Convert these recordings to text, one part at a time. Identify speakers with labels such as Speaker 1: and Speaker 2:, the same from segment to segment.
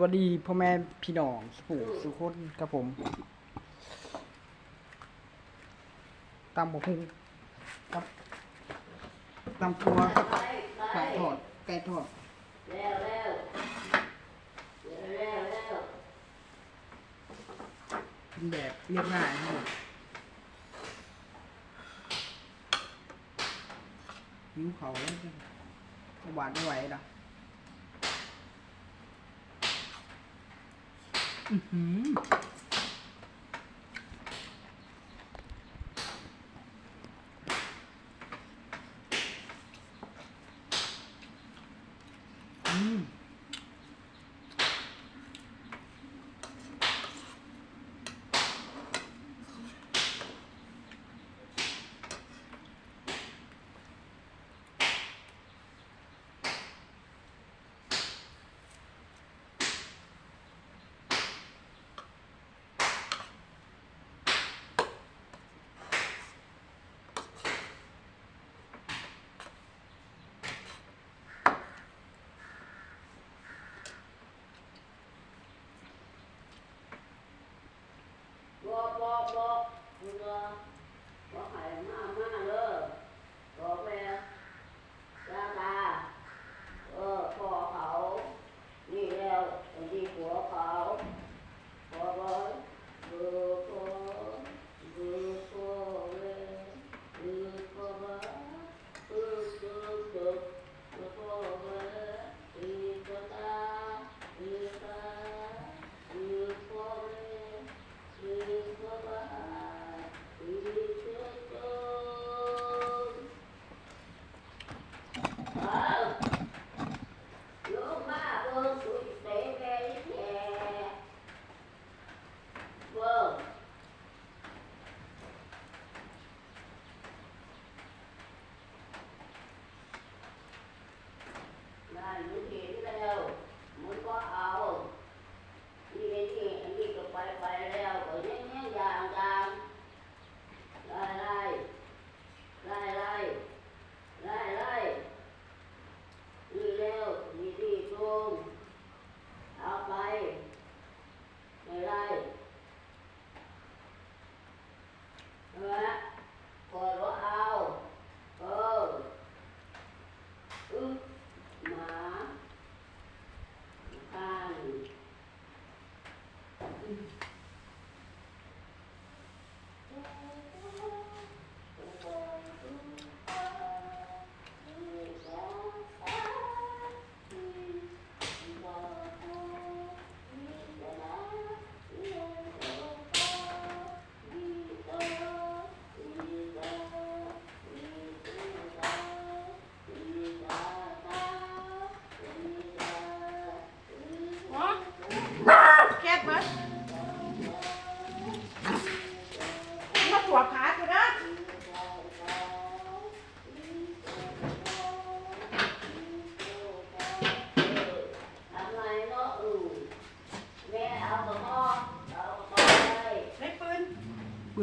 Speaker 1: วัสดีพ่อแม่พี่น้องสุขสุขคนครับผมตำบกหุ่งครับตำตัวครับไก่ทอดไก่ทอด
Speaker 2: แล้วแล้วแล้วแล้ว
Speaker 1: กินแบบเรียบง่ายครับผมหิวเขาแล้วจะหวานไม่ไหวนะอื อหืออื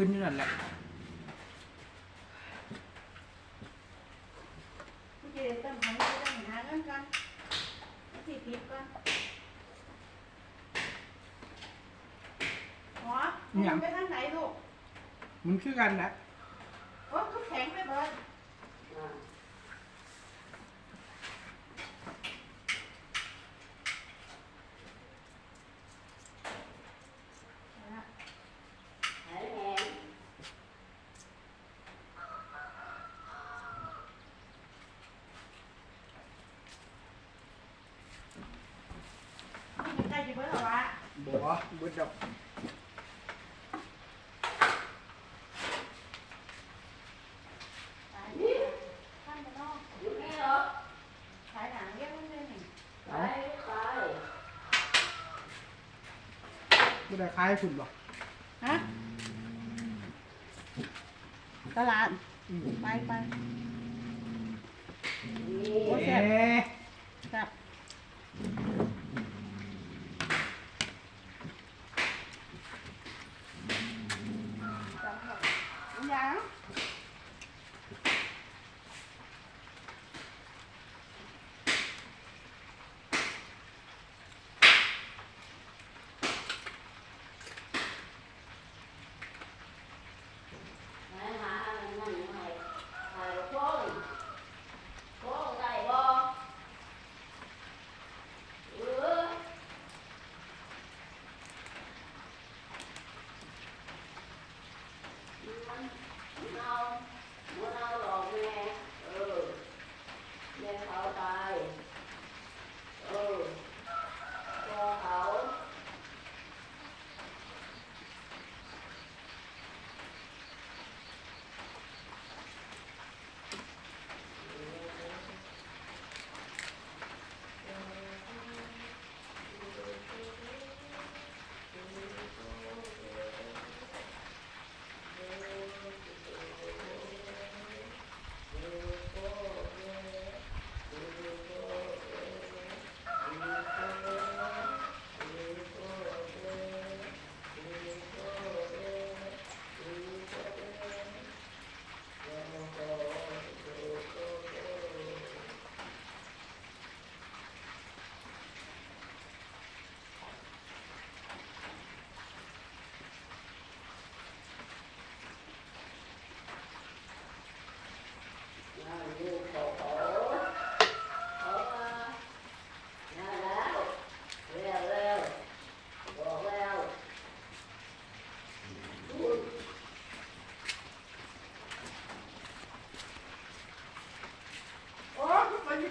Speaker 2: ปืนอ
Speaker 1: ยู่นั่นแหละ
Speaker 3: กูจะเติมของกูจะหาเงินกันสี่ทิพก่อนหมอมึงไปทางไหนลูก
Speaker 1: มันคือกันนะ
Speaker 3: โอ้เขาแข็งไปเบิด
Speaker 2: อ่าหายแหง
Speaker 3: นี่ใกล้จะเบิดแล้ววะ
Speaker 1: บั วเบิดดอก
Speaker 3: ตายนี่ท่านไปนอก
Speaker 2: อยู่นี่เหรอ
Speaker 3: ขายหนังเรียกมันเลยหนึ่ง
Speaker 2: ไปไป
Speaker 1: ไม่ได้คล้ายคุณบอก
Speaker 3: ฮะตลาด ไปไปโอ้ย
Speaker 1: เอ๊ะ
Speaker 3: ครับ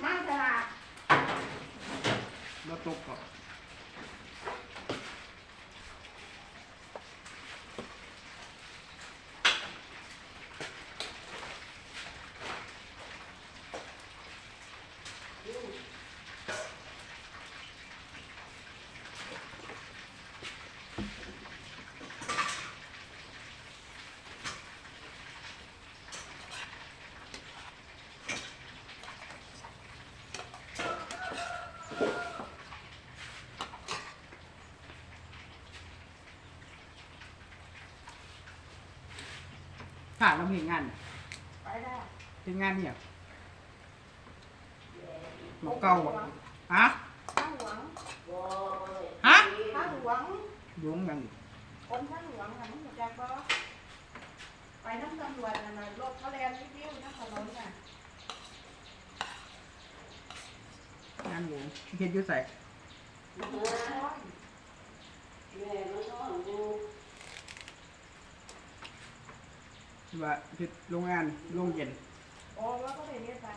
Speaker 3: มา
Speaker 2: ตลาะมาตกก่อน แล้วเห็นงาน
Speaker 3: ไปได้
Speaker 2: เป็นงานเนี่ยหมอเก่าอะฮะ
Speaker 3: ข้างหลวง
Speaker 2: ฮะ
Speaker 3: ข้างหลวง
Speaker 2: ยุ่งกัน
Speaker 3: คนข้างหลวงค่ะมึงรู้จักบ่ไปน้ำตำรวจน่ะนะรถเขาแลนวิวน้ำถนนน่ะ
Speaker 2: งานหลวงเฮ็ดอยู่ใส่
Speaker 1: แม่มันน อนอยู่
Speaker 2: ว่าเฮ็ดโรงงานโรงเย็น
Speaker 3: โอ้ว่าก็ได้เรียนไป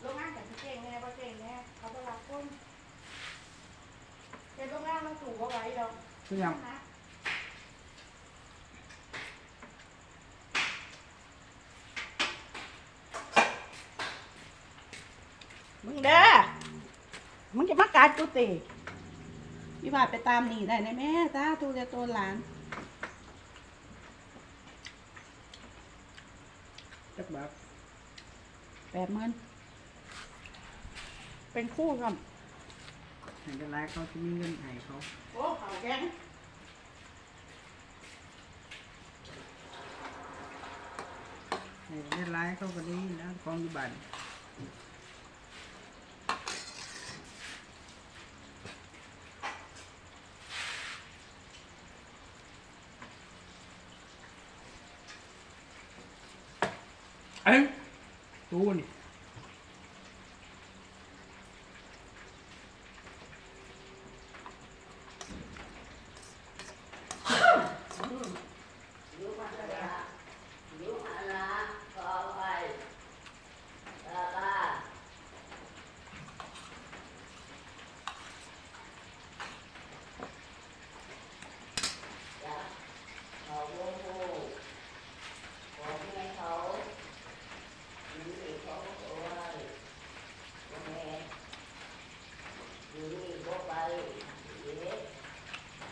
Speaker 3: โรงงานกับเก่งแน่บ่เก่งแน่เขาบ่รับคนเป็นโรงงานเราสู่บ่ไหวดอก
Speaker 2: คือหยัง
Speaker 3: นะมึงเด้อมึงจะมาการกูติพี่ว่าไปตามนี่ได้ไหมแม่จ้าตูเรียตัวหลาน
Speaker 2: จักบาท
Speaker 3: แปดหมื่นเป็นคู่กัน
Speaker 2: เห็นกันไรเขาจะมีเงินให้เขา
Speaker 3: โอ้เขาแกง
Speaker 2: ให้เงินไรเขาก็ดีนะกองอยู่บ้าน ตู้นี่
Speaker 1: อยู่มาละอยู่มาละก็เอาไปตาตาจ้ะเขาโง่โง่บอกแม่เขาอยู่นี่เขาก็เอาไว้บอกแม่อยู่นี่ก็ไปเด็ก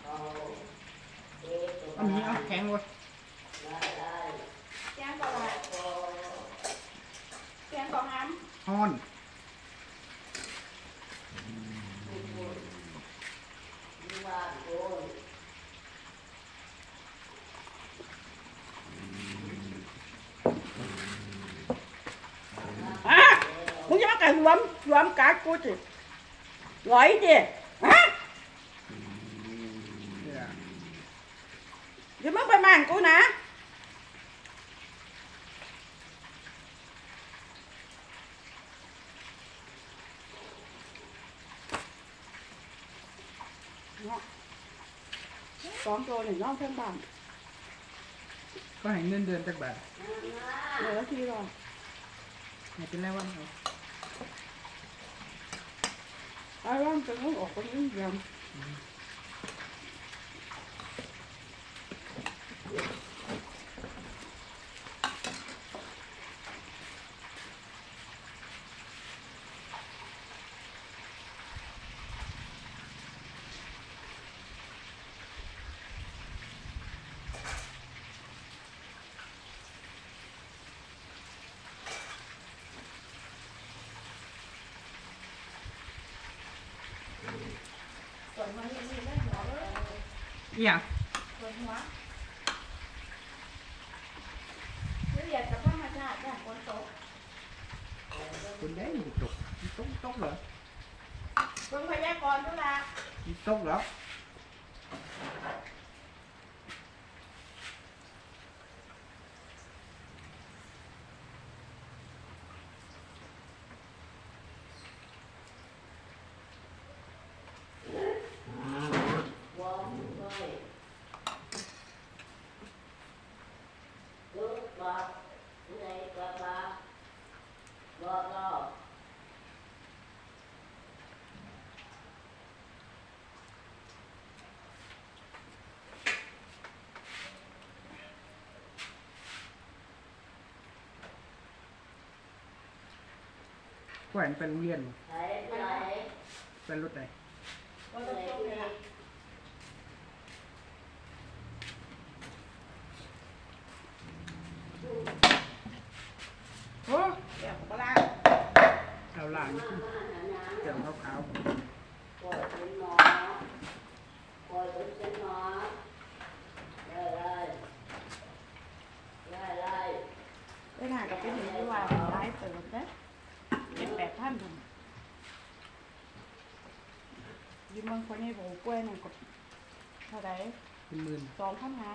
Speaker 1: เขาเด็กตัว
Speaker 2: เอามีเอาแข็งไว้
Speaker 1: ได้ได้
Speaker 3: แกงก่อนละ
Speaker 1: ก็
Speaker 3: แกงก่อนน้
Speaker 2: ฮ้อน
Speaker 1: ทุกคนอยู่บ้านโกนำ
Speaker 3: อะมึงจะมากันรว มรวมการดกูจิร้อยจิฮะ
Speaker 2: เนี่ย
Speaker 3: เดี๋ยวมึงไปมั่นกูนะเนาะสองตัวหนึ่งน้องเพื่อนบ้าน
Speaker 2: ก็ให้เงินเดือนจักบาท
Speaker 3: เหลือทีรอ
Speaker 2: ให้เป็นไรวันเอา
Speaker 3: ไอ้ร่างจะมึงออกคนนี้เดียว ส่วนมันนี่เล่นหัวเลย
Speaker 2: อีหยัง
Speaker 3: ส่วนหัวเรียนกับธรรมชาติแบบฝนตก
Speaker 2: คนได้มันตกมันตกตกเหรอ
Speaker 3: เพิ่งพยากรณ์ด้วยละ
Speaker 2: มันตกเหรอ
Speaker 1: วอมด้วยลูกบอกในกระบะบอกก็
Speaker 2: กล้วนไปโรงเรียนบ่
Speaker 1: ไหน
Speaker 2: รถไหน
Speaker 3: ก็ต้องจบเลยล่ะ
Speaker 2: โอ้
Speaker 3: เดี๋ยวผมก็ล้าง
Speaker 2: เอาล่างนี่เกี่ยวขาว
Speaker 1: ปล่อยเป็นหนอปล่เป็นเป็นหนอได้เลยได้เลย
Speaker 3: ไปหากับเป็นหนึ่งที่ว่าร้ายเติมนะ เจ็ดแปดพันถึงยืมบางคนให้ผมกล้วยหนึ่งกดเท่าไหร่
Speaker 2: ๆเป็นหมื่น
Speaker 3: สองพันห้า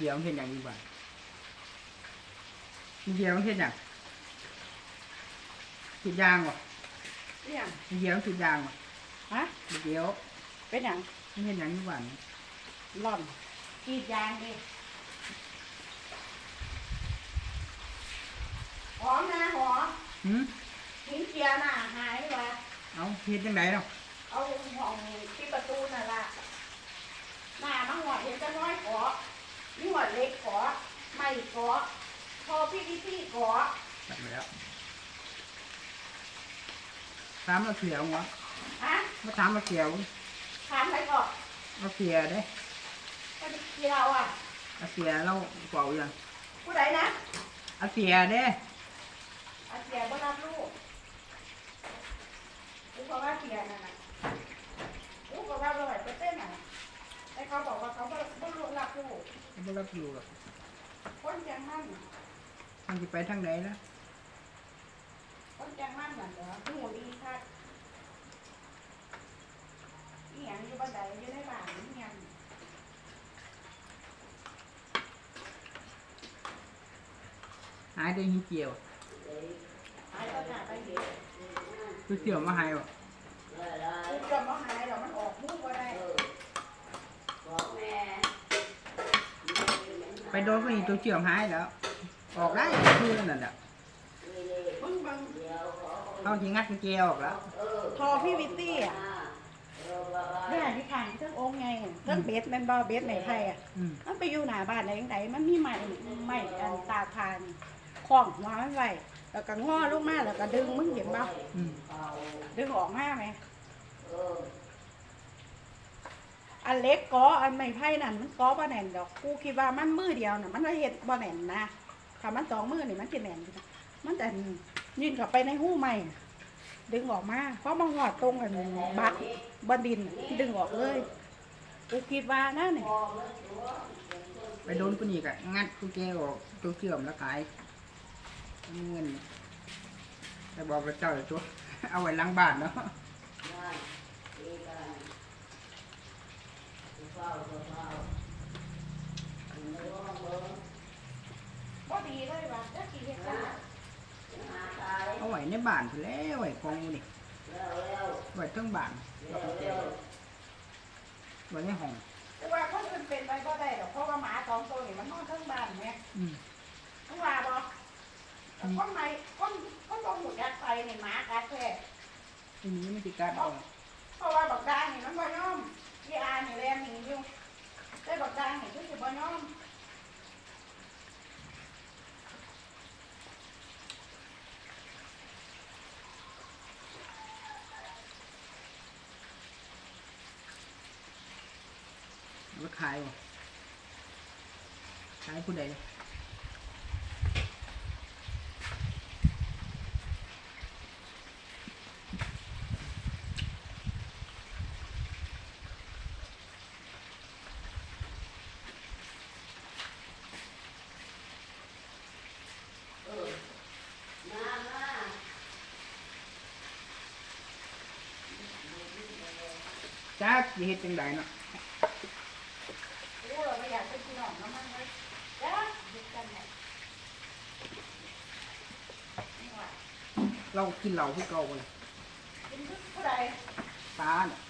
Speaker 2: เดียวมันเห็นอย่างนี้บ้างมีเดียวมันเห็นอย่างติดยางวะ
Speaker 3: นี่ยัง
Speaker 2: มีเดียวมันติดยางวะ
Speaker 3: ฮะ
Speaker 2: มีเดียว
Speaker 3: เป็นอย่าง
Speaker 2: มันเห็นอย่างนี้บ้าง
Speaker 3: หล่อนกรีดยางดิหอมนะหอม
Speaker 2: หืม
Speaker 3: หินเจียน่ะหายไปวะ
Speaker 2: เอาเฮ็ดจังไดเนาะ
Speaker 3: เอาห้องที่ประตูน่ะล่ะหน้ามังหอดเห็นจะน้อยขอ นี่หอดเล็กขอไม่ขอพอพี่พี่พี่ขอ
Speaker 2: ตัดไปแล้วถามเราเขียววะ
Speaker 3: ฮะ
Speaker 2: มาถามเราเขียว
Speaker 3: ถามไปก่อน
Speaker 2: เราเขียเด้
Speaker 3: ก็จะเกี่ยวอะ
Speaker 2: อาเสียเราเป่ายัง
Speaker 3: ผู้ใดนะ
Speaker 2: อาเสียเด้
Speaker 3: อาเสียบ่รับลูกลูกเขาว่าเสียนั่นน่ะลูกเขาว่าบ่ไหวไปเต้นน่ะแต่เขาบอกว่าเขาบ่บ่รู้รับลูก
Speaker 2: ไม่รับอยู่หรอก
Speaker 3: คนแจงมัน
Speaker 2: มันจะไปทางไหนนะ
Speaker 3: คนแจงมันนั่นเหรอหูดีค่ะอีหยังอยู่บันไดอยู่ในบ้านอีหยัง
Speaker 2: หายได้หิเกี่ยว
Speaker 3: หายก็หาไปเห็น
Speaker 2: คือเกี่ยวมาหายว
Speaker 1: ไป
Speaker 2: โดนก็อีตัวเกี่ยวหายแล้ว ออกได้คือนั่นแหละ
Speaker 3: มึงเบัง
Speaker 1: เดี๋ยวขอ
Speaker 2: เอาที่งัดกุญแจออกแล้ว
Speaker 1: เออ
Speaker 3: ทอพี่วิตตี้อะ
Speaker 1: เออว่าว่า
Speaker 3: เนี่ยที่ทางเครื่ององค์ไงเครื่องเบสแม่นบ่เบสไหนไทยอะ
Speaker 2: อืม
Speaker 3: มันไปอยู่หน้าบ้านไหนไหนมันมีไม้ไม้อันตาทานคล้องหัวมันไว้แล้วก็ง้อลงมาแล้วก็ดึงมึงเห็นบ่
Speaker 2: อืม
Speaker 3: ดึงออกมาไหม
Speaker 1: เอั
Speaker 3: นเล็กก็อันไม้ไผ่นั่นมันก็บ่แน่นดอกกูคิดว่ามันมือเดียวน่ะมันเฮ็ดบ่แน่นนะถ้ามันสองมือนี่มันสิแน่นมันแต่ยื่นเข้าไปในหู้ไม้น่ะดึงออกมาเพราะมันหอดตรงกันบักบนดินน่ดึงออกเลยกูคิดว่านะนี่
Speaker 2: ไปโดนคนอีกอะงัดกุญแจออกตัวเกี่ยวแล้วขายเงินแต่บอกว่าเจ้าตัวเอาไว้ล้างบ้านเนาะ
Speaker 1: นั่นดีกันเฝ้าเฝ้าไม่ร้องเบิ้ง
Speaker 3: บ่ดีเลยว่ะจักสิเฮ็ดจังได๋
Speaker 1: หาตาย
Speaker 2: เอาไว้ในบ้านไปแล้วไว้กองอยู่นี่
Speaker 1: เร็วเร็ว
Speaker 2: ไว้ทั้งบ้าน
Speaker 1: เร็วเร็ว
Speaker 2: ไว้ในห้อง
Speaker 3: แต่ว่าคนอื่นเป็นไปบ่ได้ดอกเพราะว่าหมาสองตัวนี่มันนอนเทั้งบ้านแหม่
Speaker 2: อืม
Speaker 3: มึงว่าบ่แต่คนใหม่คนคนบ่หูจักไปนี่หมากัดแท้
Speaker 2: ทีนี้มันติการเอา
Speaker 3: มเพราะว่าบักดางนี่มันบ่ยอม พี่อานี่แรงหนีอยู่แต่บักดางนี่คือสิบ่ยอม
Speaker 2: เอาไปขายบ่ขายผู้ใด
Speaker 1: เออมามา
Speaker 2: จัก สิเฮ็ดจังไดเนาะ
Speaker 3: รู้เราไม่อยากเป็นพี่น้องน้ำมันเลยจ้าหยุดกันเนี่ยนี่ว่า
Speaker 2: เรากินเหล้าคือเก่าบ่ล่ะ
Speaker 3: กินผู้ใด
Speaker 2: ตาเนี่ย
Speaker 3: ใครไม่กล้า